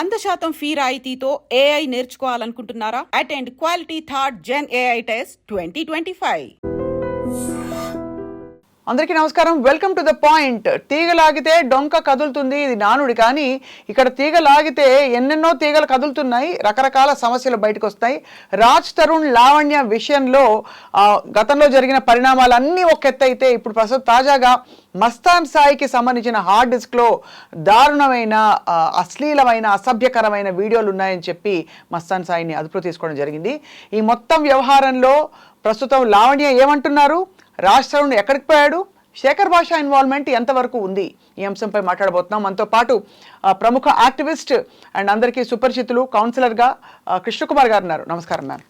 వంద శాతం ఫీ రాయితీతో AI నేర్చుకోవాలనుకుంటున్నారా? Attend quality third gen AI test twenty twenty five అందరికీ నమస్కారం. వెల్కమ్ టు ద పాయింట్ తీగ లాగితే డొంక కదులుతుంది ఇది నానుడి. కానీ ఇక్కడ తీగ లాగితే ఎన్నెన్నో తీగలు కదులుతున్నాయి రకరకాల సమస్యలు బయటకు వస్తాయి రాజ్ తరుణ్ లావణ్య విషయంలో గతంలో జరిగిన పరిణామాలన్నీ ఒక ఎత్తు అయితే ఇప్పుడు ప్రస్తుతం తాజాగా మస్తాన్ సాయికి సంబంధించిన హార్డ్ డిస్క్లో దారుణమైన అశ్లీలమైన అసభ్యకరమైన వీడియోలు ఉన్నాయని చెప్పి మస్తాన్ సాయిని అదుపులో తీసుకోవడం జరిగింది. ఈ మొత్తం వ్యవహారంలో ప్రస్తుతం లావణ్య ఏమంటున్నారు? రాష్ట్రం ఎక్కడికి పోయాడు? శేఖర్ భాష ఇన్వాల్వ్మెంట్ ఎంతవరకు ఉంది? ఈ అంశంపై మాట్లాడబోతున్నాం. మనతో పాటు ప్రముఖ యాక్టివిస్ట్ అండ్ అందరికీ సుపరిచితులు కౌన్సిలర్గా కృష్ణకుమార్ గారు ఉన్నారు. నమస్కారం మ్యామ్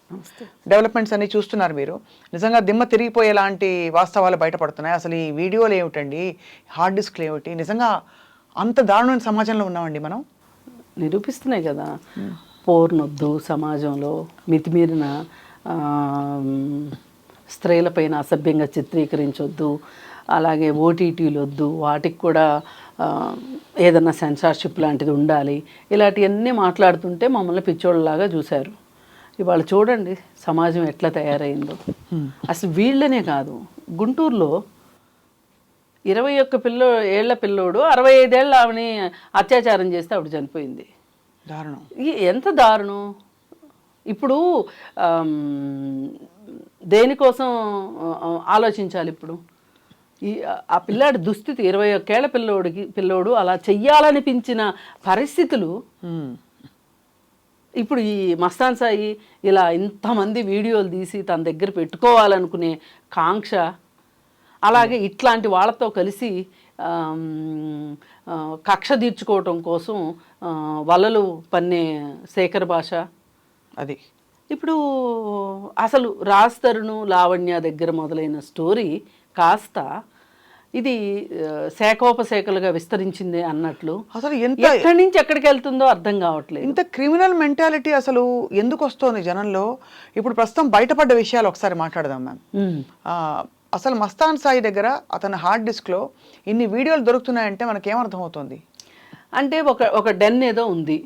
డెవలప్మెంట్స్ అన్ని చూస్తున్నారు మీరు. నిజంగా దిమ్మ తిరిగిపోయేలాంటి వాస్తవాలు బయటపడుతున్నాయి. అసలు ఈ వీడియోలు ఏమిటండి? హార్డ్ డిస్క్లు ఏమిటి? నిజంగా అంత దారుణమైన సమాజంలో ఉన్నామండి మనం? నిరూపిస్తున్నాయి కదా. పోర్నొద్దు సమాజంలో మితిమీరిన స్త్రీలపైన అసభ్యంగా చిత్రీకరించొద్దు అలాగే ఓటీటీలు వద్దు వాటికి కూడా ఏదన్నా సెన్సార్షిప్ లాంటిది ఉండాలి. ఇలాంటివన్నీ మాట్లాడుతుంటే మమ్మల్ని పిచ్చోళ్ళలాగా చూశారు. ఇవాళ చూడండి సమాజం ఎట్లా తయారైందో. అసలు వీళ్ళనే కాదు గుంటూరులో ఇరవై ఒక్క పిల్ల ఏళ్ళ పిల్లోడు అరవై ఐదేళ్ళ ఆవిని అత్యాచారం చేస్తే ఆవిడ చనిపోయింది. దారుణం. ఈ ఎంత దారుణం? ఇప్పుడు దేనికోసం ఆలోచించాలి ఇప్పుడు? ఈ ఆ పిల్లాడి దుస్థితి ఇరవై ఒక్కేళ్ళ పిల్లోడికి పిల్లోడు అలా చెయ్యాలనిపించిన పరిస్థితులు. ఇప్పుడు ఈ మస్తాన్ సాయి ఇలా ఇంతమంది వీడియోలు తీసి తన దగ్గర పెట్టుకోవాలనుకునే కాంక్ష అలాగే ఇట్లాంటి వాళ్ళతో కలిసి కక్ష తీర్చుకోవటం కోసం వలలు పన్నే శేఖర్ భాష. అది. ఇప్పుడు అసలు రాజ్ తరుణ్ లావణ్య దగ్గర మొదలైన స్టోరీ కాస్త ఇది శాఖోపశాఖలుగా విస్తరించింది అన్నట్లు. అసలు ఎంత ఎక్కడి నుంచి ఎక్కడికి వెళ్తుందో అర్థం కావట్లేదు. ఇంత క్రిమినల్ మెంటాలిటీ అసలు ఎందుకు వస్తోంది జనంలో? ఇప్పుడు ప్రస్తుతం బయటపడ్డ విషయాలు ఒకసారి మాట్లాడదాం మ్యామ్. అసలు మస్తాన్ సాయి దగ్గర అతని హార్డ్ డిస్క్లో ఇన్ని వీడియోలు దొరుకుతున్నాయంటే మనకేమర్థం అవుతుంది అంటే ఒక ఒక డెన్ ఏదో ఉంది.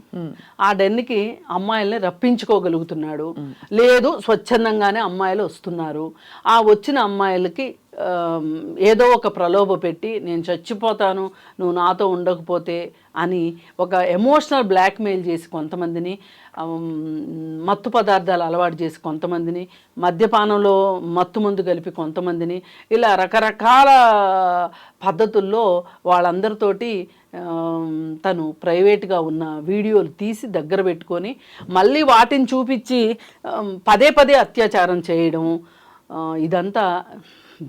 ఆ డెన్కి అమ్మాయిల్ని రప్పించుకోగలుగుతున్నాడు. లేదు స్వచ్ఛందంగానే అమ్మాయిలు వస్తున్నారు. ఆ వచ్చిన అమ్మాయిలకి ఏదో ఒక ప్రలోభ పెట్టి నేను చచ్చిపోతాను నువ్వు నాతో ఉండకపోతే అని ఒక ఎమోషనల్ బ్లాక్మెయిల్ చేసి కొంతమందిని మత్తు పదార్థాలు అలవాటు చేసి కొంతమందిని మద్యపానంలో మత్తు మందు కలిపి కొంతమందిని ఇలా రకరకాల పద్ధతుల్లో వాళ్ళందరితోటి తను ప్రైవేట్గా ఉన్న వీడియోలు తీసి దగ్గర పెట్టుకొని మళ్ళీ వాటిని చూపించి పదే పదే అత్యాచారం చేయడం ఇదంతా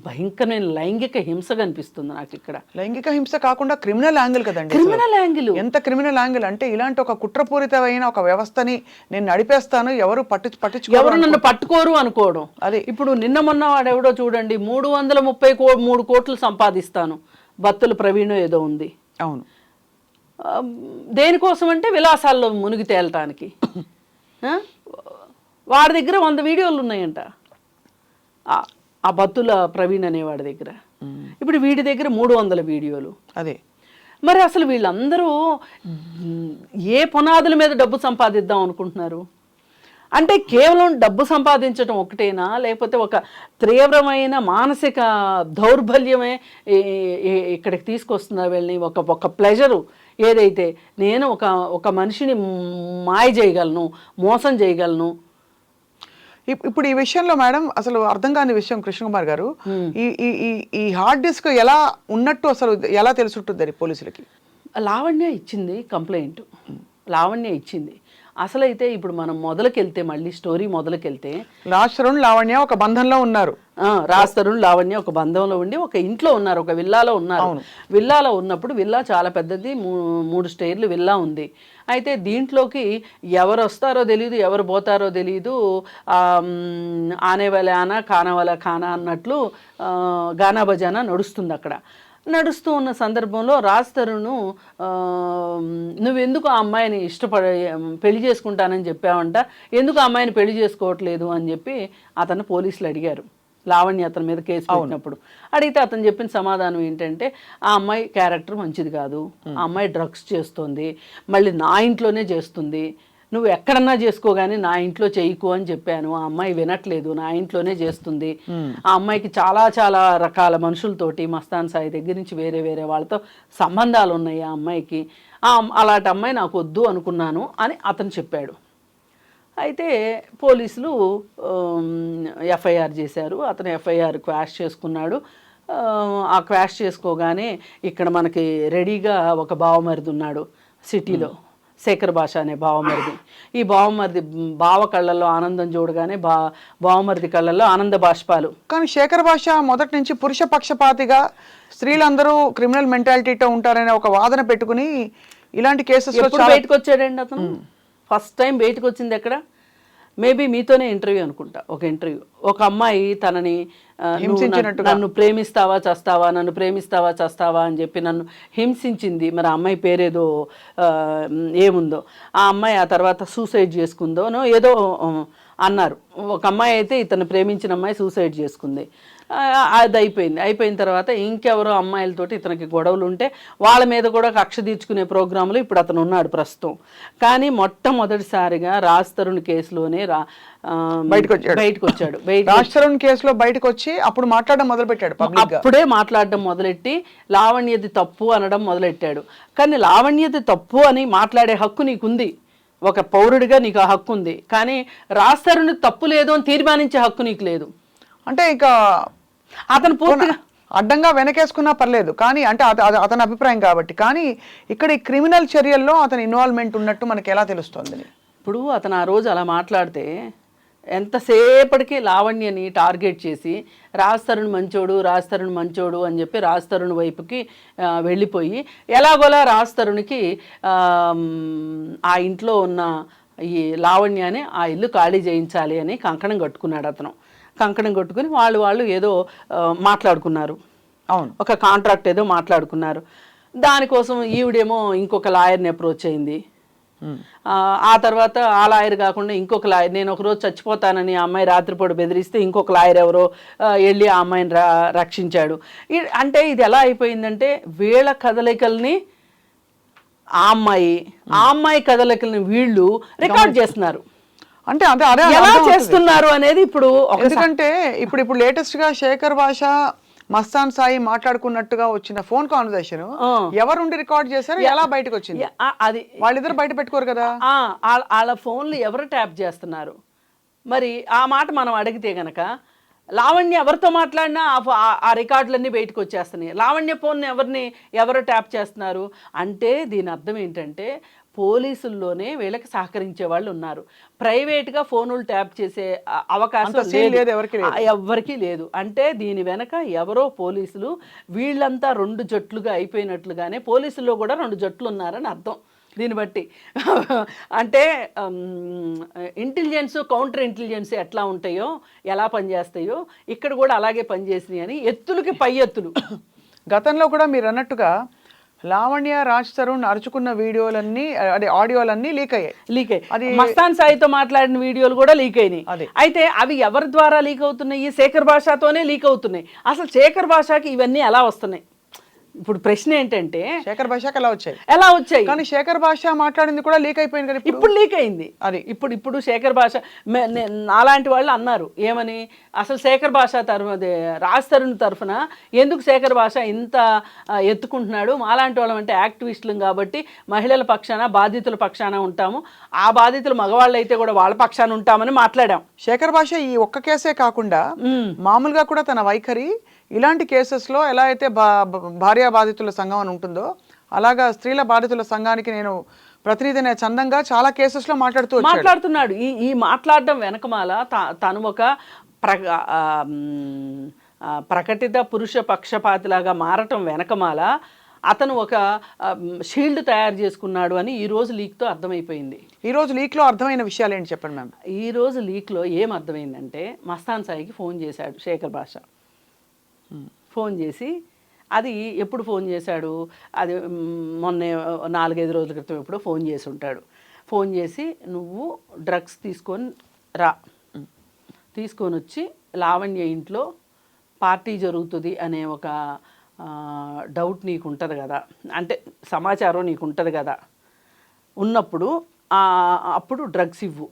భయంకరమైన లైంగిక హింస కనిపిస్తుంది నాకు ఇక్కడ లైంగిక హింస కాకుండా క్రిమినల్ యాంగిల్ కదండి. Criminal angle. ఎంత క్రిమినల్ యాంగిల్ అంటే ఇలాంటి ఒక కుట్రపూరితమైన ఒక వ్యవస్థని నేను నడిపేస్తాను ఎవరు పట్టించు పట్టించుకోరు ఎవరు నన్ను పట్టుకోరు అనుకోవడం అది. ఇప్పుడు నిన్న మొన్న వాడెవడో చూడండి మూడు వందల ముప్పై కో మూడు కోట్లు సంపాదిస్తాను. బత్తుల ప్రవీణ్ ఏదో ఉంది. అవును. దేనికోసం అంటే విలాసాల్లో మునిగి తేలటానికి? వాడి దగ్గర వంద వీడియోలు ఉన్నాయంట. ఆ- బత్తుల ప్రవీణ్ అనేవాడి దగ్గర. ఇప్పుడు వీడి దగ్గర మూడు వందల వీడియోలు. అదే. మరి అసలు వీళ్ళందరూ ఏ పునాదుల మీద డబ్బు సంపాదిద్దాం అనుకుంటున్నారు? అంటే కేవలం డబ్బు సంపాదించడం ఒకటేనా లేకపోతే ఒక తీవ్రమైన మానసిక దౌర్బల్యమే ఇక్కడికి తీసుకొస్తుందా వీళ్ళని ఒక ఒక ప్లెజరు ఏదైతే నేను ఒక ఒక మనిషిని మాయ చేయగలను మోసం చేయగలను. ఇప్- ఇప్పుడు ఈ విషయంలో మేడం అసలు అర్థం కాని విషయం కృష్ణకుమార్ గారు. ఈ ఈ ఈ- ఈ హార్డ్ డిస్క్ ఎలా ఉన్నట్టు అసలు ఎలా తెలుసుంటుంది పోలీసులకి? లావణ్య ఇచ్చింది కంప్లైంట్. లావణ్య ఇచ్చింది. అసలైతే ఇప్పుడు మనం మొదలుకెళ్తే మళ్ళీ స్టోరీ మొదలుకెళ్తే రాష్ట్రం లావణ్య ఒక బంధంలో ఉన్నారు. రాస్తరుణ్ లావణ్య ఒక బంధంలో ఉండి ఒక ఇంట్లో ఉన్నారు ఒక విల్లాలో ఉన్నారు. విల్లాలో ఉన్నప్పుడు విల్లా చాలా పెద్దది మూడు స్టైర్లు విల్లా ఉంది. అయితే దీంట్లోకి ఎవరు వస్తారో తెలియదు ఎవరు పోతారో తెలియదు ఆనే వాళ్ళ ఆనా కానా వాళ్ళ ఖానా అన్నట్లు ఆ, గానా బజానా నడుస్తుంది అక్కడ నడుస్తూ ఉన్న సందర్భంలో రాజ్ తరుణ్ ఆ, నువ్వెందుకు ఆ అమ్మాయిని ఇష్టపడ పెళ్ళి చేసుకుంటానని చెప్పావంట? ఎందుకు ఆ అమ్మాయిని పెళ్ళి చేసుకోవట్లేదు? అని చెప్పి అతను పోలీసులు అడిగారు. లావణ్య అతని మీద కేసు పెట్టినప్పుడు. అడిగితే అతను చెప్పిన సమాధానం ఏంటంటే ఆ అమ్మాయి క్యారెక్టర్ మంచిది కాదు. ఆ అమ్మాయి డ్రగ్స్ చేస్తుంది. మళ్ళీ నా ఇంట్లోనే చేస్తుంది. నువ్వు ఎక్కడన్నా చేసుకో కానీ నా ఇంట్లో చేయకు అని చెప్పాను. ఆ అమ్మాయి వినట్లేదు. నా ఇంట్లోనే చేస్తుంది. ఆ అమ్మాయికి చాలా చాలా రకాల మనుషులతోటి మస్తాన్ సాయి దగ్గర నుంచి వేరే వేరే వాళ్ళతో సంబంధాలు ఉన్నాయి ఆ అమ్మాయికి. అలాంటి అమ్మాయి నాకు వద్దు అనుకున్నాను అని అతను చెప్పాడు. అయితే పోలీసులు ఎఫ్ఐఆర్ చేశారు. అతను ఎఫ్ఐఆర్ క్వాష్ చేసుకున్నాడు. ఆ, ఆ క్వాష్ చేసుకోగానే ఇక్కడ మనకి రెడీగా ఒక బావమరిది ఉన్నాడు సిటీలో. శేఖర్ భాష అనే బావమరిది ఈ బావమరిది బావ కళ్ళల్లో ఆనందం చూడగానే బా బావమరిది కళ్ళల్లో ఆనంద బాష్పాలు. కానీ శేఖర్ భాష మొదటి నుంచి పురుష పక్షపాతిగా స్త్రీలందరూ క్రిమినల్ మెంటాలిటీతో ఉంటారనే ఒక వాదన పెట్టుకుని ఇలాంటి కేసెస్ బయటకు వచ్చాడండి అతను? ఫస్ట్ టైం బయటకు వచ్చింది ఎక్కడ? మేబీ మీతోనే ఇంటర్వ్యూ అనుకుంటా ఒక ఇంటర్వ్యూ. ఒక అమ్మాయి తనని నన్ను- ప్రేమిస్తావా చస్తావా నన్ను ప్రేమిస్తావా చస్తావా అని చెప్పి నన్ను హింసించింది. మరి ఆ అమ్మాయి పేరేదో ఏముందో. ఆ అమ్మాయి ఆ తర్వాత సూసైడ్ చేసుకుందోనో ఏదో అన్నారు. ఒక అమ్మాయి అయితే ఇతను ప్రేమించిన అమ్మాయి సూసైడ్ చేసుకుంది. అది అయిపోయింది. అయిపోయిన తర్వాత ఇంకెవరో అమ్మాయిలతోటి ఇతనికి గొడవలు ఉంటే వాళ్ళ మీద కూడా కక్ష తీర్చుకునే ప్రోగ్రాంలో ఇప్పుడు అతను ఉన్నాడు ప్రస్తుతం. కానీ మొట్టమొదటిసారిగా రాజ్ తరుణ్ కేసులోనే రా బయటకు వచ్చాడు. బయటకు వచ్చాడు రాజ్ తరుణ్ కేసులో బయటకు వచ్చి అప్పుడు మాట్లాడడం మొదలు పెట్టాడు పబ్లిక్గా అప్పుడే మాట్లాడడం మొదలెట్టి లావణ్యది తప్పు అనడం మొదలెట్టాడు. కానీ లావణ్యది తప్పు అని మాట్లాడే హక్కు నీకుంది. ఒక పౌరుడిగా నీకు ఆ హక్కు ఉంది కానీ రాస్తారుని తప్పు లేదు అని తీర్మానించే హక్కు నీకు లేదు. అంటే ఇక అతను పూర్తిగా అడ్డంగా వెనకేసుకున్నా పర్లేదు కానీ అంటే అత- అత- అతని అభిప్రాయం కాబట్టి. కానీ ఇక్కడ ఈ క్రిమినల్ చర్యల్లో అతని ఇన్వాల్వ్మెంట్ ఉన్నట్టు మనకి ఎలా తెలుస్తుంది? ఇప్పుడు అతను ఆ రోజు అలా మాట్లాడితే ఎంతసేపటికి లావణ్యని టార్గెట్ చేసి రాజ్ తరుణ్ మంచోడు రాజ్ తరుణ్ మంచోడు అని చెప్పి రాజ్ తరుణ్ వైపుకి వెళ్ళిపోయి ఎలాగోలా రాజ్ తరుణ్కి ఆ, మ్, ఆ ఇంట్లో ఉన్న ఈ లావణ్యాన్ని ఆ ఇల్లు ఖాళీ చేయించాలి అని కంకణం కట్టుకున్నాడు అతను. కంకణం కట్టుకుని వాళ్ళు వాళ్ళు ఏదో మాట్లాడుకున్నారు. అవును. ఒక కాంట్రాక్ట్ ఏదో మాట్లాడుకున్నారు. దానికోసం ఈవిడేమో ఇంకొక లాయర్ని అప్రోచ్ అయింది. ఆ, తర్వాత ఆ లాయర్ కాకుండా ఇంకొక లాయర్ నేను ఒకరోజు చచ్చిపోతానని ఆ అమ్మాయి రాత్రిపూట బెదిరిస్తే ఇంకొక లాయర్ ఎవరో వెళ్ళి ఆ అమ్మాయిని రక్షించాడు. అంటే ఇది ఎలా అయిపోయిందంటే వీళ్ళ కదలికల్ని ఆ అమ్మాయి ఆ అమ్మాయి కదలికల్ని వీళ్ళు రికార్డ్ చేస్తున్నారు. అంటే అదే అదే ఎలా. చేస్తున్నారు అనేది ఇప్పుడు ఎందుకంటే ఇప్పుడు ఇప్పుడు లేటెస్ట్గా శేఖర్ భాష మస్తాన్ సాయి మాట్లాడుకున్నట్టుగా వచ్చిన ఫోన్ కాన్వర్సేషన్ ఆ. ఎవరుండి రికార్డ్ చేశారు? ఎలా బయటకు వచ్చింది అది వాళ్ళిద్దరు బయట పెట్టుకోరు కదా? వాళ్ళ- ఫోన్లు ఎవరు ట్యాప్ చేస్తున్నారు? మరి ఆ మాట మనం అడిగితే గనక లావణ్య ఎవరితో మాట్లాడినా ఆ ఫో- ఆ- ఆ రికార్డులన్నీ బయటకు వచ్చేస్తున్నాయి లావణ్య ఫోన్ ఎవరిని ఎవరు ట్యాప్ చేస్తున్నారు? అంటే దీని అర్థం ఏంటంటే పోలీసుల్లోనే వీళ్ళకి సహకరించే వాళ్ళు ఉన్నారు. ప్రైవేట్గా ఫోనులు ట్యాప్ చేసే అవకాశం లేదు, ఎవరికీ లేదు. అంటే దీని వెనక ఎవరో పోలీసులు వీళ్ళంతా రెండు జట్లుగా అయిపోయినట్లుగానే పోలీసుల్లో కూడా రెండు జట్లు ఉన్నారని అర్థం. దీన్ని బట్టి. అంటే ఇంటెలిజెన్స్ కౌంటర్ ఇంటెలిజెన్స్ ఎట్లా ఉంటాయో ఎలా పనిచేస్తాయో ఇక్కడ కూడా అలాగే పనిచేసినాయి అని ఎత్తులకి పై ఎత్తులు. గతంలో కూడా మీరు అన్నట్టుగా లావణ్య రాజ్ తరుణ్ అరుచుకున్న వీడియోలన్నీ అదే ఆడియోలన్నీ లీక్ అయ్యాయి. లీక్ అయ్యి అది- మస్తాన్ సాయితో మాట్లాడిన వీడియోలు కూడా లీక్ అయినాయి. అదే. అయితే అవి ఎవరి ద్వారా లీక్ అవుతున్నాయి? శేఖర్ భాషతోనే లీక్ అవుతున్నాయి. అసలు శేఖర్ భాషకి ఇవన్నీ ఎలా వస్తున్నాయి? ఇప్పుడు ప్రశ్న ఏంటంటే శేఖర్ భాషకి అలా వచ్చాయి? ఎలా వచ్చాయి? కానీ శేఖర్ భాష మాట్లాడింది కూడా లీక్ అయిపోయింది కదా ఇప్పుడు? లీక్ అయింది. అది. ఇప్పుడు ఇప్పుడు శేఖర్ భాష నాలాంటి వాళ్ళు అన్నారు. ఏమని? అసలు శేఖర్ భాష తరఫు అదే రాజ్ తరుణ్ తరఫున ఎందుకు శేఖర్ భాష ఇంత ఎత్తుకుంటున్నాడు? మాలాంటి వాళ్ళం అంటే యాక్టివిస్టులం కాబట్టి మహిళల పక్షాన బాధితుల పక్షాన ఉంటాము. ఆ బాధితులు మగవాళ్ళు అయితే కూడా వాళ్ళ పక్షాన ఉంటామని మాట్లాడాం. శేఖర్ భాష ఈ ఒక్క కేసే కాకుండా మామూలుగా కూడా తన వైఖరి ఇలాంటి కేసెస్లో ఎలా అయితే భ- భార్యా బాధితుల సంఘం అని ఉంటుందో అలాగా స్త్రీల బాధితుల సంఘానికి నేను ప్రతినిధినే చందంగా చాలా కేసెస్లో మాట్లాడుతూ మాట్లాడుతున్నాడు. ఈ ఈ మాట్లాడడం వెనకమాల తను ఒక ప్రకటిత పురుష పక్షపాతిలాగా మారటం వెనకమాల అతను ఒక షీల్డ్ తయారు చేసుకున్నాడు అని ఈ రోజు లీక్తో అర్థమైపోయింది. ఈ రోజు లీక్లో అర్థమైన విషయాలు ఏంటి చెప్పండి మ్యామ్? ఈ రోజు లీక్లో ఏం అర్థమైందంటే మస్తాన్ సాయికి ఫోన్ చేశాడు శేఖర్ భాష ఫోన్ చేసి అది ఎప్పుడు ఫోన్ చేశాడు? అది మొన్నే నాలుగైదు రోజుల క్రితం ఎప్పుడో ఫోన్ చేసి ఉంటాడు ఫోన్ చేసి నువ్వు డ్రగ్స్ తీసుకొని రా. తీసుకొని వచ్చి లావణ్య ఇంట్లో పార్టీ జరుగుతుంది అనే ఒక డౌట్ నీకు ఉంటుంది కదా. అంటే సమాచారం నీకు ఉంటుంది కదా. ఉన్నప్పుడు అప్పుడు డ్రగ్స్ ఇవ్వు.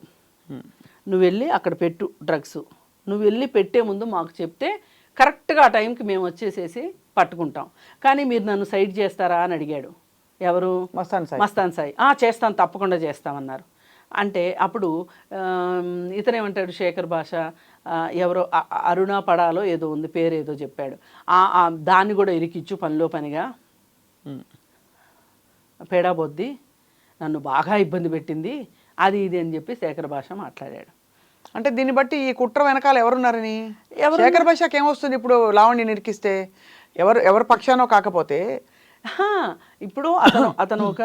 నువ్వు వెళ్ళి అక్కడ పెట్టు డ్రగ్స్. నువ్వు వెళ్ళి పెట్టే ముందు మాకు చెప్తే కరెక్ట్గా ఆ టైంకి మేము వచ్చేసేసి పట్టుకుంటాం. కానీ మీరు నన్ను సైడ్ చేస్తారా అని అడిగాడు. ఎవరు? మస్తాన్ సాయి. మస్తాన్ సాయి. "ఆ, చేస్తాను తప్పకుండా చేస్తామన్నారు. అంటే అప్పుడు ఇతనేమంటాడు శేఖర్ భాష? ఎవరో అరుణ పడాలో ఏదో ఉంది పేరు ఏదో చెప్పాడు దాన్ని కూడా ఇరికిచ్చు పనిలో పనిగా? పేడా బొద్ది నన్ను బాగా ఇబ్బంది పెట్టింది అది ఇది అని చెప్పి శేఖర్ భాష మాట్లాడాడు. అంటే దీన్ని బట్టి ఈ కుట్ర వెనకాల ఎవరున్నారని? ఎవరు- శేఖర్ భాషకి ఏమొస్తుంది ఇప్పుడు లావణ్య నిరికిస్తే? ఎవరు ఎవరి పక్షానో కాకపోతే? ఇప్పుడు అతను అతను ఒక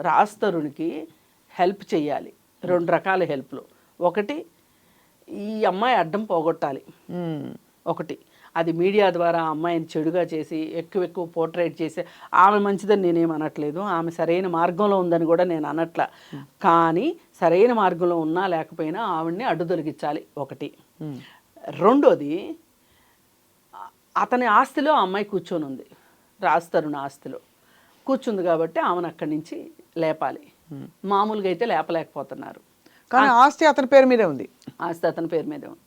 రాస్తరునికి హెల్ప్ చేయాలి రెండు రకాల హెల్ప్లు. ఒకటి ఈ అమ్మాయి అడ్డం పోగొట్టాలి. ఒకటి అది మీడియా ద్వారా అమ్మాయిని చెడుగా చేసి ఎక్కువ ఎక్కువ పోర్ట్రేట్ చేసి ఆమె మంచిదని నేనేం అనట్లేదు ఆమె సరైన మార్గంలో ఉందని కూడా నేను అనట్ల. కానీ సరైన మార్గంలో ఉన్నా లేకపోయినా ఆవిడ్ని అడ్డు తొలగించాలి ఒకటి. రెండోది అతని ఆస్తిలో ఆ అమ్మాయి కూర్చొని ఉంది. రాస్తరుణ ఆస్తిలో. కూర్చుంది కాబట్టి ఆమెను అక్కడి నుంచి లేపాలి. మామూలుగా అయితే లేపలేకపోతున్నారు. కానీ ఆస్తి అతని పేరు మీదే ఉంది. ఆస్తి అతని పేరు మీదే ఉంది.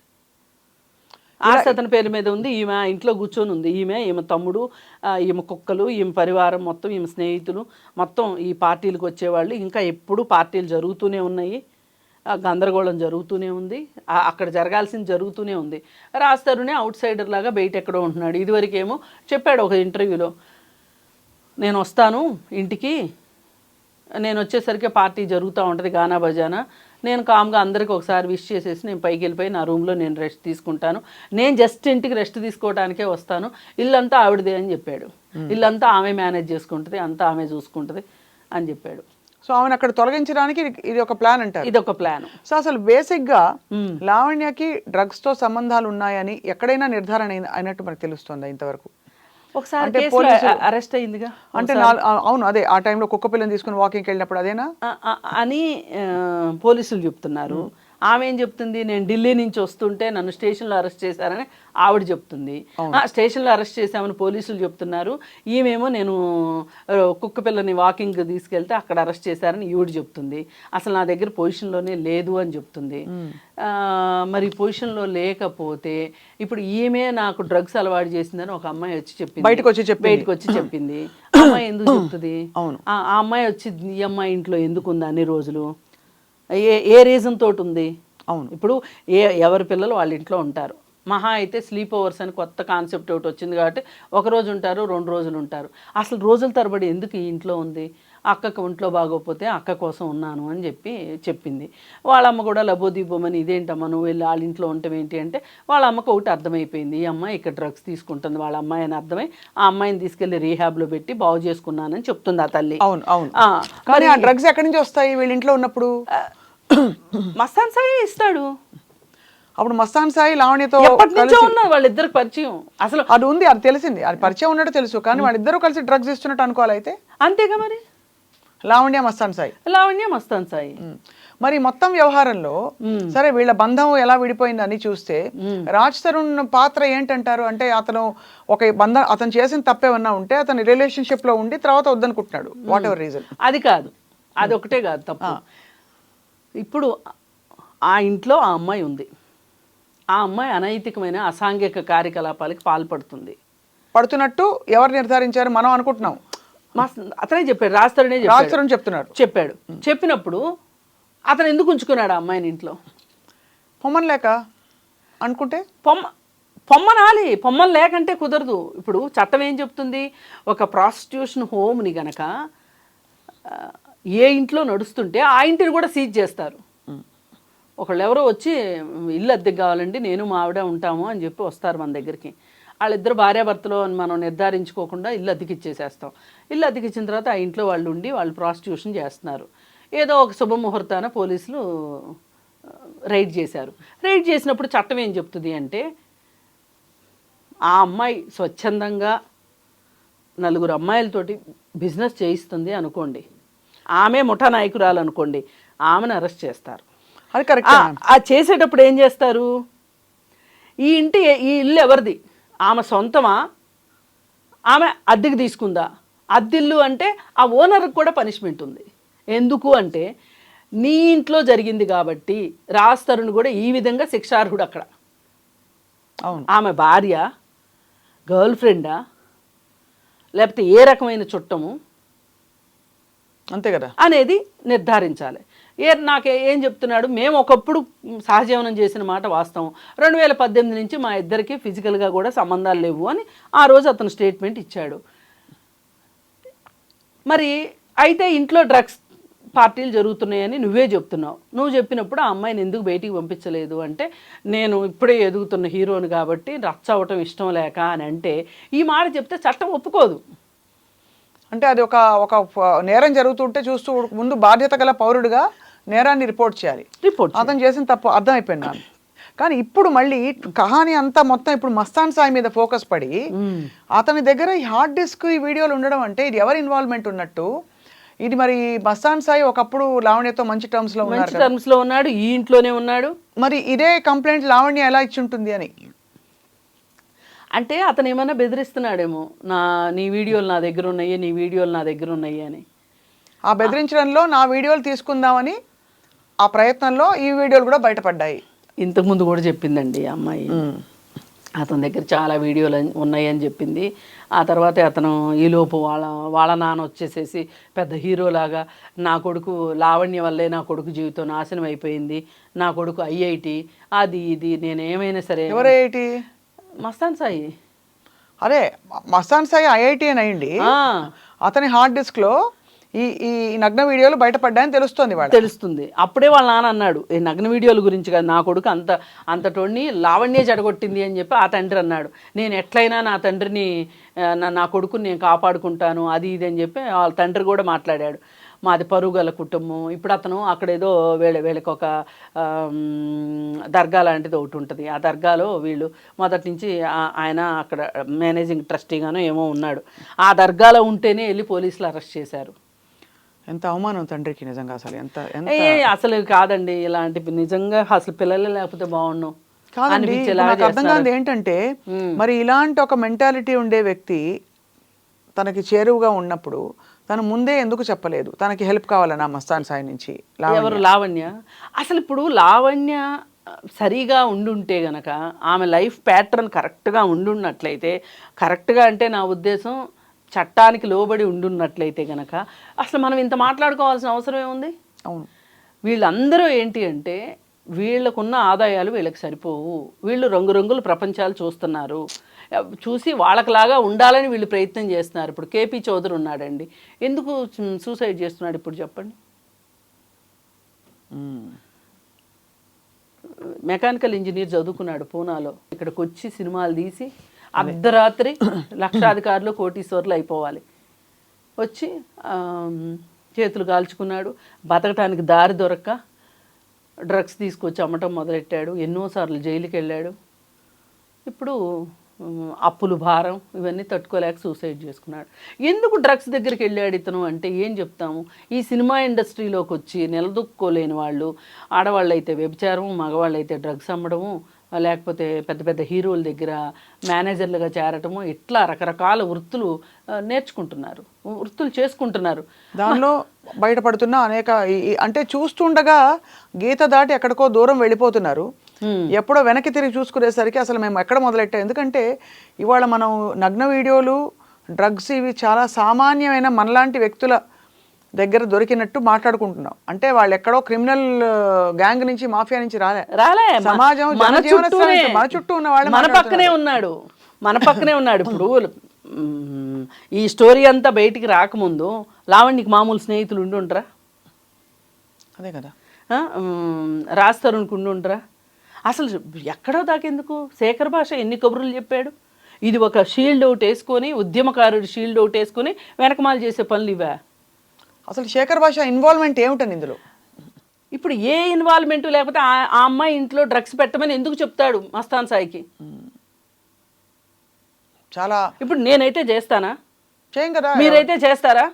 ఆస్తి అతని పేరు మీద ఉంది ఈమె ఇంట్లో కూర్చొని ఉంది. ఈమె ఈమె తమ్ముడు ఈమె కుక్కలు ఈమె పరివారం మొత్తం ఈమె స్నేహితులు మొత్తం ఈ పార్టీలకు వచ్చేవాళ్ళు. ఇంకా ఎప్పుడు పార్టీలు జరుగుతూనే ఉన్నాయి. గందరగోళం జరుగుతూనే ఉంది. అక్కడ జరగాల్సింది జరుగుతూనే ఉంది. రాస్తారునే అవుట్ సైడర్ లాగా బయట ఎక్కడో ఉంటున్నాడు. ఇదివరకేమో చెప్పాడు ఒక ఇంటర్వ్యూలో నేను వస్తాను ఇంటికి నేను వచ్చేసరికి పార్టీ జరుగుతూ ఉంటుంది గానా బజానా. నేను కామ్గా అందరికి ఒకసారి విష్ చేసేసి నేను పైకి వెళ్ళిపోయి నా రూమ్లో నేను రెస్ట్ తీసుకుంటాను. నేను జస్ట్ ఇంటికి రెస్ట్ తీసుకోవడానికే వస్తాను. ఇల్లంతా ఆవిడదే అని చెప్పాడు. ఇల్లంతా ఆమె మేనేజ్ చేసుకుంటుంది అంతా ఆమె చూసుకుంటుంది అని చెప్పాడు. సో ఆమెను అక్కడ తొలగించడానికి ఇది- ఒక ప్లాన్ అంటారు. ఇది ఒక ప్లాన్. సో అసలు బేసిక్గా లావణ్యకి డ్రగ్స్తో సంబంధాలు ఉన్నాయని ఎక్కడైనా నిర్ధారణ అయిన- అయినట్టు మనకు తెలుస్తుందా ఇంతవరకు. ఒకసారి అరెస్ట్ అయిందిగా అంటే అవును అదే ఆ టైంలో కుక్క పిల్లని తీసుకుని వాకింగ్కి వెళ్ళినప్పుడు అదేనా? అని పోలీసులు చెప్తున్నారు. ఆమె ఏం చెప్తుంది? నేను ఢిల్లీ నుంచి వస్తుంటే నన్ను స్టేషన్లో అరెస్ట్ చేశారని ఆవిడ చెప్తుంది. ఆ, స్టేషన్లో అరెస్ట్ చేశామని పోలీసులు చెప్తున్నారు. ఈమెమో నేను కుక్క పిల్లని వాకింగ్ తీసుకెళ్తే అక్కడ అరెస్ట్ చేశారని ఈవిడ చెప్తుంది. అసలు నా దగ్గర పొజిషన్లోనే లేదు అని చెప్తుంది. ఆ, మరి పొజిషన్లో లేకపోతే ఇప్పుడు ఈమె నాకు డ్రగ్స్ అలవాటు చేసిందని ఒక అమ్మాయి వచ్చి చెప్పింది. బయటకు వచ్చి చెప్పింది. బయటకు వచ్చి చెప్పింది. అమ్మాయి ఎందుకు చెప్తుంది? ఆ అమ్మాయి వచ్చి ఈ అమ్మాయి ఇంట్లో ఎందుకు ఉంది అన్ని రోజులు? ఏ ఏ రీజన్ తోటి ఉంది? అవును. ఇప్పుడు ఏ ఎవరి పిల్లలు వాళ్ళ ఇంట్లో ఉంటారు. మహా అయితే స్లీప్ ఓవర్స్ అని కొత్త కాన్సెప్ట్ ఒకటి వచ్చింది కాబట్టి ఒక రోజు ఉంటారు రెండు రోజులు ఉంటారు. అసలు రోజుల తరబడి ఎందుకు ఈ ఇంట్లో ఉంది? అక్కకు ఒంట్లో బాగోకపోతే అక్క కోసం ఉన్నాను అని చెప్పి చెప్పింది. వాళ్ళ అమ్మ కూడా లబోదీపమని ఇదేంటమ్మా నువ్వు వెళ్ళి వాళ్ళ ఇంట్లో ఉండటం ఏంటి అంటే వాళ్ళ అమ్మకు ఒకటి అర్థమైపోయింది. ఈ అమ్మాయి ఇక్కడ డ్రగ్స్ తీసుకుంటుంది వాళ్ళ అమ్మాయి అని అర్థమై ఆ అమ్మాయిని తీసుకెళ్ళి రీహాబ్లో పెట్టి బాగు చేసుకున్నానని చెప్తుంది ఆ తల్లి. అవును అవును. కానీ ఆ డ్రగ్స్ ఎక్కడి నుంచి వస్తాయి వీళ్ళ ఇంట్లో ఉన్నప్పుడు? మస్తాన్ సాయి ఇస్తాడు. అప్పుడు మస్తాన్ సాయి లావణ్యతో ఎప్పటి నుంచో కలిసి ఉన్నారు వాళ్ళిద్దరికి పరిచయం. అసలు అది ఉంది అది తెలిసింది. అది పరిచయం ఉన్నట్టు తెలుసు కానీ వాళ్ళిద్దరూ కలిసి డ్రగ్స్ ఇస్తున్నట్టు అనుకోవాలి అయితే. అంతేగా మరి? లావణ్య మస్తాన్ సాయి. లావణ్య మస్తాన్ సాయి. మరి మొత్తం వ్యవహారంలో సరే వీళ్ళ బంధం ఎలా విడిపోయిందని చూస్తే రాజ్ తరుణ్ పాత్ర ఏంటంటారు? అంటే అతను ఒక బంధం అతను చేసిన తప్పేమన్నా ఉంటే అతని రిలేషన్షిప్లో ఉండి తర్వాత వద్దనుకుంటున్నాడు వాట్ ఎవర్ రీజన్ అది కాదు. అది ఒకటే కాదు తప్పు. ఇప్పుడు ఆ ఇంట్లో ఆ అమ్మాయి ఉంది. ఆ అమ్మాయి అనైతికమైన అసాంఘిక కార్యకలాపాలకి పాల్పడుతుంది. పడుతున్నట్టు ఎవరు నిర్ధారించారు? మనం అనుకుంటున్నాం. మా అతనే చెప్పాడు రాస్తాడనే రాజ్ చెప్పాడు. తరుణ్ చెప్తున్నారు. చెప్పాడు. చెప్పినప్పుడు అతను ఎందుకు ఉంచుకున్నాడు ఆ అమ్మాయిని ఇంట్లో? పొమ్మన్ లేక అనుకుంటే? పొమ్మ పొమ్మనాలి పొమ్మలు లేకంటే కుదరదు. ఇప్పుడు చట్టం ఏం చెప్తుంది? ఒక ప్రాస్టిట్యూషన్ హోమ్ని గనక ఏ ఇంట్లో నడుస్తుంటే ఆ ఇంటిని కూడా సీజ్ చేస్తారు. ఒకళ్ళు ఎవరో వచ్చి ఇల్లు అద్దెకి కావాలండి నేను మా ఆవిడ ఉంటాము అని చెప్పి వస్తారు మన దగ్గరికి. వాళ్ళిద్దరు భార్యాభర్తలు అని మనం నిర్ధారించుకోకుండా ఇల్లు అద్దెకిచ్చేసేస్తాం ఇల్లు అద్దెకిచ్చిన తర్వాత ఆ ఇంట్లో వాళ్ళు ఉండి వాళ్ళు ప్రాస్టిట్యూషన్ చేస్తున్నారు. ఏదో ఒక శుభముహూర్తాన పోలీసులు రైడ్ చేశారు. రైడ్ చేసినప్పుడు చట్టం ఏం చెప్తుంది అంటే ఆ అమ్మాయి స్వచ్ఛందంగా నలుగురు అమ్మాయిలతోటి బిజినెస్ చేయిస్తుంది అనుకోండి. ఆమె ముఠా నాయకురాలు అనుకోండి ఆమెను అరెస్ట్ చేస్తారు. అది కరెక్ట్ ఆ- ఆ చేసేటప్పుడు ఏం చేస్తారు? ఈ ఇంటి ఈ ఇల్లు ఎవరిది? ఆమె సొంతమా? ఆమె అద్దెకి తీసుకుందా? అద్దిల్లు అంటే ఆ ఓనర్కి కూడా పనిష్మెంట్ ఉంది. ఎందుకు అంటే నీ ఇంట్లో జరిగింది కాబట్టి రాస్తరుని కూడా ఈ విధంగా శిక్షార్హుడు అక్కడ. అవును. ఆమె భార్య గర్ల్ ఫ్రెండా? లేకపోతే ఏ రకమైన చుట్టము? అంతే కదా? అనేది నిర్ధారించాలి. ఏ నాకు ఏం చెప్తున్నాడు? మేము ఒకప్పుడు సహజీవనం చేసిన మాట వాస్తవం. రెండు వేల పద్దెనిమిది నుంచి మా ఇద్దరికి ఫిజికల్గా కూడా సంబంధాలు లేవు అని ఆ రోజు అతను స్టేట్మెంట్ ఇచ్చాడు. మరి అయితే ఇంట్లో డ్రగ్స్ పార్టీలు జరుగుతున్నాయని నువ్వే చెప్తున్నావు. నువ్వు చెప్పినప్పుడు ఆ అమ్మాయిని ఎందుకు బయటికి పంపించలేదు అంటే నేను ఇప్పుడే ఎదుగుతున్న హీరోని కాబట్టి రచ్చ అవటం ఇష్టం లేక అని అంటే ఈ మాట చెప్తే చట్టం ఒప్పుకోదు. అంటే అది ఒక ఒక నేరం జరుగుతుంటే చూస్తూ ముందు బాధ్యత గల పౌరుడిగా నేరాన్ని రిపోర్ట్ చేయాలి. రిపోర్ట్ అతను చేసిన తప్పు అర్థమైపోయింది నాకు. కానీ ఇప్పుడు మళ్ళీ కహాని అంతా మొత్తం ఇప్పుడు మస్తాన్ సాయి మీద ఫోకస్ పడి అతని దగ్గర ఈ హార్డ్ డిస్క్ ఈ వీడియోలు ఉండడం అంటే ఇది ఎవరి ఇన్వాల్వ్మెంట్ ఉన్నట్టు? ఇది మరి మస్తాన్ సాయి ఒకప్పుడు లావణ్యతో మంచి టర్మ్స్లో టర్మ్స్లో ఉన్నాడు ఈ ఇంట్లోనే ఉన్నాడు. మరి ఇదే కంప్లైంట్ లావణ్య ఎలా ఇచ్చి ఉంటుంది అని? అంటే అతను ఏమైనా బెదిరిస్తున్నాడేమో నా నీ వీడియోలు నా దగ్గర ఉన్నాయి నీ వీడియోలు నా దగ్గర ఉన్నాయి అని. ఆ బెదిరించడంలో నా వీడియోలు తీసుకుందామని ఆ ప్రయత్నంలో ఈ వీడియోలు కూడా బయటపడ్డాయి. ఇంతకుముందు కూడా చెప్పిందండి అమ్మాయి. అతని దగ్గర చాలా వీడియోలు అన్- ఉన్నాయని చెప్పింది. ఆ తర్వాత అతను ఈలోపు వాళ్ళ వాళ్ళ నాన్న వచ్చేసేసి పెద్ద హీరోలాగా నా కొడుకు లావణ్య వల్లే నా కొడుకు జీవితం నాశనం అయిపోయింది నా కొడుకు ఐఐటి అది ఇది నేను ఏమైనా సరే ఎవరేటి మస్తాన్ సాయి. అదే మస్తాన్ సాయి ఐఐటి అని అయ్యండి అతని హార్డ్ డిస్క్లో ఈ ఈ నగ్న వీడియోలు బయటపడ్డాయని తెలుస్తోంది వాళ్ళ తెలుస్తుంది. అప్పుడే వాళ్ళ నాన్న అన్నాడు ఈ నగ్న వీడియోల గురించి కాదు నా కొడుకు అంత అంతటోడిని లావణ్యే చెడగొట్టింది అని చెప్పి ఆ తండ్రి అన్నాడు. నేను ఎట్లయినా నా తండ్రిని నా కొడుకుని నేను కాపాడుకుంటాను అది ఇది అని చెప్పి వాళ్ళ తండ్రి కూడా మాట్లాడాడు. మాది పరువు గల కుటుంబం. ఇప్పుడు అతను అక్కడ ఏదో వీళ్ళ వీళ్ళకి ఒక దర్గా లాంటిది ఒకటి ఉంటుంది. ఆ దర్గాలో వీళ్ళు మొదటి నుంచి ఆయన అక్కడ మేనేజింగ్ ట్రస్టీగానో ఏమో ఉన్నాడు. ఆ దర్గాలో ఉంటేనే వెళ్ళి పోలీసులు అరెస్ట్ చేశారు. ఎంత అవమానం తండ్రికి నిజంగా అసలు. ఎంత అసలు కాదండి. ఇలాంటి నిజంగా అసలు పిల్లలే లేకపోతే బాగున్నాం కాదండి నాకు అర్థం. కాదు ఏంటంటే మరి ఇలాంటి ఒక మెంటాలిటీ ఉండే వ్యక్తి తనకి చేరువుగా ఉన్నప్పుడు తను ముందే ఎందుకు చెప్పలేదు? తనకి హెల్ప్ కావాలన్నా మస్తాన్ సాయి నుంచి. ఎవరు? లావణ్య. అసలు ఇప్పుడు లావణ్య సరిగా ఉండుంటే గనక ఆమె లైఫ్ ప్యాటర్న్ కరెక్ట్గా ఉండున్నట్లయితే కరెక్ట్గా అంటే నా ఉద్దేశం చట్టానికి లోబడి ఉండున్నట్లయితే గనక అసలు మనం ఇంత మాట్లాడుకోవాల్సిన అవసరం ఏముంది? అవును. వీళ్ళందరూ ఏంటి అంటే వీళ్ళకున్న ఆదాయాలు వీళ్ళకి సరిపోవు. వీళ్ళు రంగురంగుల ప్రపంచాలు చూస్తున్నారు. చూసి వాళ్ళకిలాగా ఉండాలని వీళ్ళు ప్రయత్నం చేస్తున్నారు. ఇప్పుడు కేపీ చౌదరి ఉన్నాడండి. ఎందుకు సూసైడ్ చేస్తున్నాడు ఇప్పుడు చెప్పండి. మెకానికల్ ఇంజనీర్ చదువుకున్నాడు పూనాలో. ఇక్కడికి వచ్చి సినిమాలు తీసి అర్ధరాత్రి లక్షాధికారులు కోటీశ్వర్లు అయిపోవాలి. వచ్చి చేతులు కాల్చుకున్నాడు. బతకటానికి దారి దొరక్క డ్రగ్స్ తీసుకొచ్చి అమ్మటం మొదలెట్టాడు. ఎన్నోసార్లు జైలుకి వెళ్ళాడు ఇప్పుడు అప్పులు భారం ఇవన్నీ తట్టుకోలేక సూసైడ్ చేసుకున్నాడు. ఎందుకు డ్రగ్స్ దగ్గరికి వెళ్ళాడు ఇతను అంటే ఏం చెప్తాము? ఈ సినిమా ఇండస్ట్రీలోకి వచ్చి నిలదొక్కుకోలేని వాళ్ళు ఆడవాళ్ళు అయితే వ్యభిచారం మగవాళ్ళు అయితే డ్రగ్స్ అమ్మడము లేకపోతే పెద్ద పెద్ద హీరోల దగ్గర మేనేజర్లుగా చేరటము ఇట్లా రకరకాల వృత్తులు నేర్చుకుంటున్నారు. వృత్తులు చేసుకుంటున్నారు. దానిలో బయటపడుతున్న అనేక అంటే చూస్తుండగా గీత దాటి ఎక్కడికో దూరం వెళ్ళిపోతున్నారు. ఎప్పుడో వెనక్కి తిరిగి చూసుకునేసరికి అసలు మేము ఎక్కడ మొదలెట్టాం? ఎందుకంటే ఇవాళ మనం నగ్న వీడియోలు డ్రగ్స్ ఇవి చాలా సామాన్యమైన మనలాంటి వ్యక్తుల దగ్గర దొరికినట్టు మాట్లాడుకుంటున్నాం. అంటే వాళ్ళు ఎక్కడో క్రిమినల్ గ్యాంగ్ నుంచి మాఫియా నుంచి రాలే. రాలే. సమాజం, మన చుట్టూ ఉన్న వాళ్ళే మన పక్కనే ఉన్నాడు. మన పక్కనే ఉన్నాడు. ఇప్పుడు ఈ స్టోరీ అంతా బయటికి రాకముందు లావణ్యకి మామూలు స్నేహితులు ఉండి ఉంటారా అదే కదా. ఆ, మ్, అసలు ఎక్కడో దాకెందుకు? శేఖర్ భాష ఎన్ని కబుర్లు చెప్పాడు? ఇది ఒక షీల్డ్ అవుట్ వేసుకొని ఉద్యమకారుడు షీల్డ్ అవుట్ వేసుకొని వెనకమాల చేసే పనులు ఇవా? అసలు శేఖర్ భాష ఇన్వాల్వ్మెంట్ ఏమిటని ఇందులో? ఇప్పుడు ఏ ఇన్వాల్వ్మెంట్ లేకపోతే ఆ ఆ అమ్మాయి ఇంట్లో డ్రగ్స్ పెట్టమని ఎందుకు చెప్తాడు మస్తాన్ సాయికి? చాలా ఇప్పుడు నేనైతే చేస్తానా? చేయం కదా. మీరైతే చేస్తారా?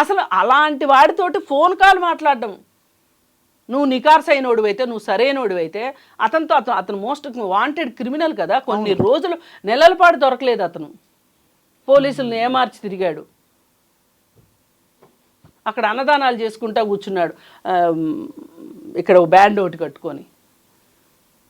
అసలు అలాంటి వాడితోటి ఫోన్ కాల్ మాట్లాడడం నువ్వు నికార్సైనోడు అయితే నువ్వు సరైనోడు అయితే అతనితో అతను అతను మోస్ట్ వాంటెడ్ క్రిమినల్ కదా కొన్ని రోజులు నెలల పాటు దొరకలేదు అతను. పోలీసులను ఏమార్చి తిరిగాడు. అక్కడ అన్నదానాలు చేసుకుంటా కూర్చున్నాడు. ఇక్కడ బ్యాండ్ ఒకటి కట్టుకొని.